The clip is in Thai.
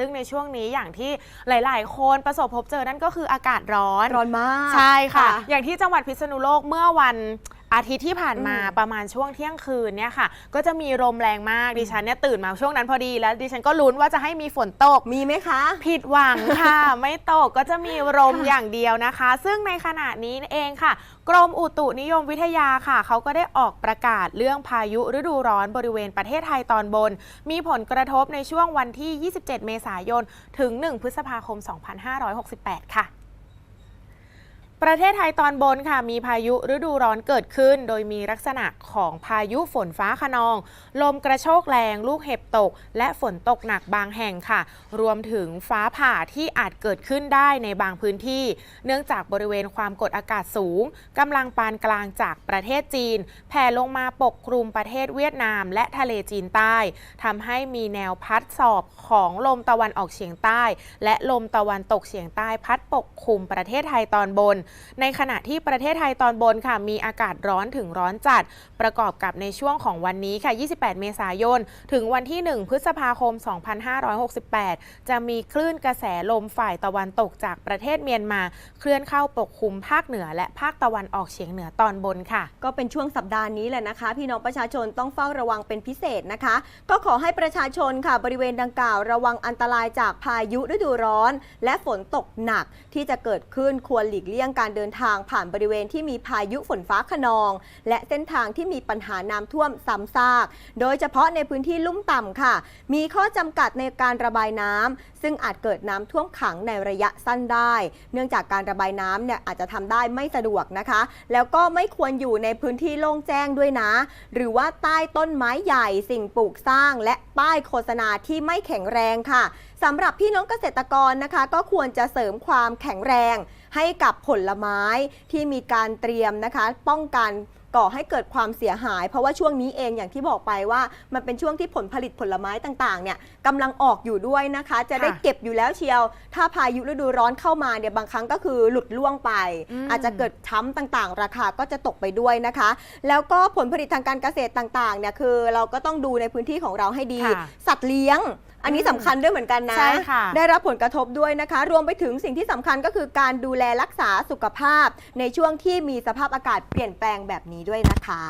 ซึ่งในช่วงนี้อย่างที่หลาย ๆ คนประสบพบเจอนั่นก็คืออากาศร้อน ร้อนมาก ใช่ค่ะ อย่างที่จังหวัดพิษณุโลกเมื่อวัน อาทิตย์ที่ผ่านมาอืมประมาณช่วงเที่ยงคืนเนี่ยค่ะ ก็จะมีลมแรงมากดิฉันเนี่ยตื่นมาช่วงนั้นพอดีแล้วดิฉันก็ลุ้นว่าจะให้มีฝนตกมีไหมคะ ผิดหวังค่ะ ไม่ตกก็จะมีลมค่ะอย่างเดียวนะคะ ซึ่งในขณะนี้เองค่ะ กรมอุตุนิยมวิทยาค่ะ เขาก็ได้ออกประกาศเรื่องพายุฤดูร้อนบริเวณประเทศไทยตอนบน มีผลกระทบในช่วงวันที่ 27 เมษายน ถึง 1 พฤษภาคม 2568 ค่ะ ประเทศไทยตอนบนค่ะมีพายุฤดูร้อนเกิดขึ้น โดยมีลักษณะของพายุฝนฟ้าขนอง ลมกระโชกแรง ลูกเห็บตก และฝนตกหนักบางแห่งค่ะ รวมถึงฟ้าผ่าที่อาจเกิดขึ้นได้ในบางพื้นที่ เนื่องจากบริเวณความกดอากาศสูงกำลังปานกลางจากประเทศจีน แผ่ลงมาปกคลุมประเทศเวียดนาม และทะเลจีนใต้ทำให้มีแนวพัดสอบของลมตะวันออกเฉียงใต้ และลมตะวันตกเฉียงใต้พัดปกคลุมประเทศไทยตอนบนในขณะที่ประเทศไทยตอนบนค่ะมีอากาศร้อนถึงร้อนจัด ประกอบกับในช่วงของวันนี้ค่ะ 28 เมษายน ถึงวันที่ 1 พฤษภาคม 2568 จะมีคลื่นกระแสลมฝ่ายตะวันตกจากประเทศเมียนมา เคลื่อนเข้าปกคลุมภาคเหนือ และภาคตะวันออกเฉียงเหนือตอนบนค่ะ ก็เป็นช่วงสัปดาห์นี้แหละนะคะ พี่น้องประชาชนต้องเฝ้าระวังเป็นพิเศษนะคะ ก็ขอให้ประชาชนค่ะบริเวณดังกล่าว ระวังอันตรายจากพายุฤดูร้อน และฝนตกหนักที่จะเกิดขึ้นควรหลีกเลี่ยงการเดินทางผ่านบริเวณที่มีพายุฝนฟ้าขนอง และเส้นทางที่มีปัญหาน้ำท่วมซ้ำซาก โดยเฉพาะในพื้นที่ลุ่มต่ำค่ะ มีข้อจำกัดในการระบายน้ำซึ่งอาจเกิดน้ำท่วมขังในระยะสั้นได้ เนื่องจากการระบายน้ำเนี่ยอาจจะทำได้ไม่สะดวกนะคะ แล้วก็ไม่ควรอยู่ในพื้นที่โล่งแจ้งด้วยนะ หรือว่าใต้ต้นไม้ใหญ่สิ่งปลูกสร้าง และป้ายโฆษณาที่ไม่แข็งแรงค่ะ สำหรับพี่น้องเกษตรกรนะคะ ก็ควรจะเสริมความแข็งแรงให้กับผลไม้ที่มีการเตรียมนะคะ ป้องกันก่อให้เกิดความเสียหาย เพราะว่าช่วงนี้เองอย่างที่บอกไปว่า มันเป็นช่วงที่ผลผลิตผลไม้ต่างๆเนี่ยกำลังออกอยู่ด้วยนะคะ จะได้ค่ะเก็บอยู่แล้วเชียว ถ้าพายุฤดูร้อนเข้ามาเนี่ยบางครั้งก็คือหลุดล่วงไปอืมอาจจะเกิดช้ำต่างๆ ราคาก็จะตกไปด้วยนะคะ แล้วก็ผลผลิตทางการเกษตรต่างๆเนี่ยคือเราก็ต้องดูในพื้นที่ของเราให้ดีค่ะสัตว์เลี้ยง อันนี้อืมสำคัญด้วยเหมือนกันนะใช่ค่ะได้รับผลกระทบด้วยนะคะ รวมไปถึงสิ่งที่สำคัญก็คือการดูแลรักษาสุขภาพในช่วงที่มีสภาพอากาศเปลี่ยนแปลงแบบนี้ด้วยนะคะ